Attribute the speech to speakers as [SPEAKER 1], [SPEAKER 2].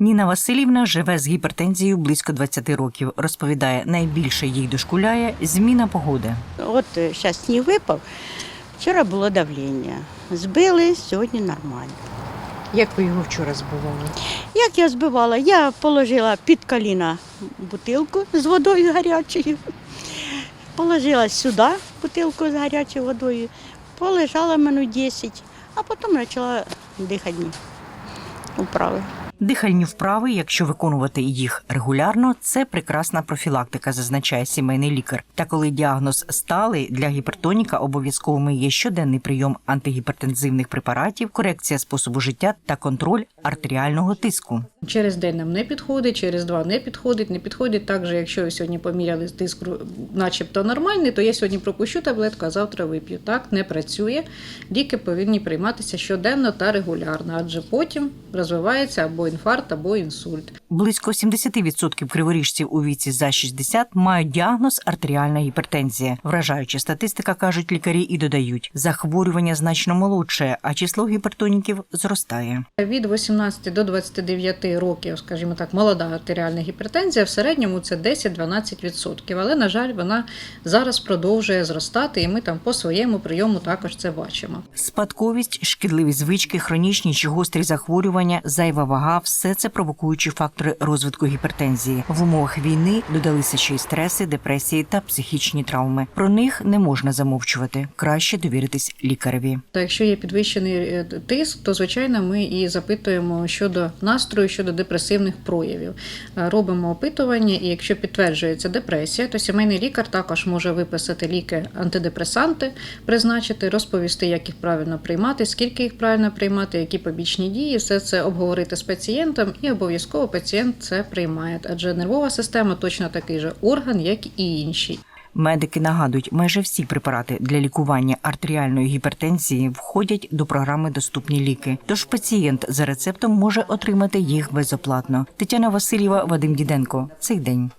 [SPEAKER 1] Ніна Васильівна живе з гіпертензією близько 20 років. Розповідає, найбільше їй дошкуляє зміна погоди.
[SPEAKER 2] От зараз сніг випав. Вчора було давлення. Збили, сьогодні нормально.
[SPEAKER 3] Як ви його вчора збивали?
[SPEAKER 2] Як я збивала, я положила під коліна бутилку з водою гарячою, положила сюди бутилку з гарячою водою, полежала минут 10, а потім почала дихати вправи.
[SPEAKER 1] Дихальні вправи, якщо виконувати їх регулярно, це прекрасна профілактика, зазначає сімейний лікар. Та коли діагноз сталий, для гіпертоніка обов'язковими є щоденний прийом антигіпертензивних препаратів, корекція способу життя та контроль артеріального тиску.
[SPEAKER 3] Через день нам не підходить, через два не підходить, не підходить. Так же, якщо сьогодні поміряли тиск, начебто нормальний, то я сьогодні пропущу таблетку, а завтра вип'ю. Так не працює. Ліки повинні прийматися щоденно та регулярно, адже потім розвивається або інфаркт, або інсульт.
[SPEAKER 1] Близько 70% криворіжців у віці за 60 мають діагноз артеріальна гіпертензія. Вражаюча статистика, кажуть лікарі, і додають, захворювання значно молодше, а число гіпертоніків зростає.
[SPEAKER 3] Від 18 до 29 років, скажімо так, молода артеріальна гіпертензія, в середньому це 10-12%. Але, на жаль, вона зараз продовжує зростати, і ми там по своєму прийому також це бачимо.
[SPEAKER 1] Спадковість, шкідливі звички, хронічні чи гострі захворювання, зайва вага все це провокуючі фактори розвитку гіпертензії. В умовах війни додалися ще й стреси, депресії та психічні травми. Про них не можна замовчувати. Краще довіритись лікареві.
[SPEAKER 3] Та якщо є підвищений е, тиск, то звичайно ми і запитуємо щодо настрою, щодо депресивних проявів. Е, Робимо опитування, і якщо підтверджується депресія, то сімейний лікар також може виписати ліки антидепресанти, призначити, розповісти, як їх правильно приймати, скільки їх правильно приймати, які побічні дії, все це обговорити з пацієнтом, і обов'язково пацієнт це приймає. Адже нервова система точно такий же орган, як і інші.
[SPEAKER 1] Медики нагадують, майже всі препарати для лікування артеріальної гіпертензії входять до програми Доступні ліки. Тож пацієнт за рецептом може отримати їх безоплатно. Тетяна Васильєва, Вадим Діденко. Цей день.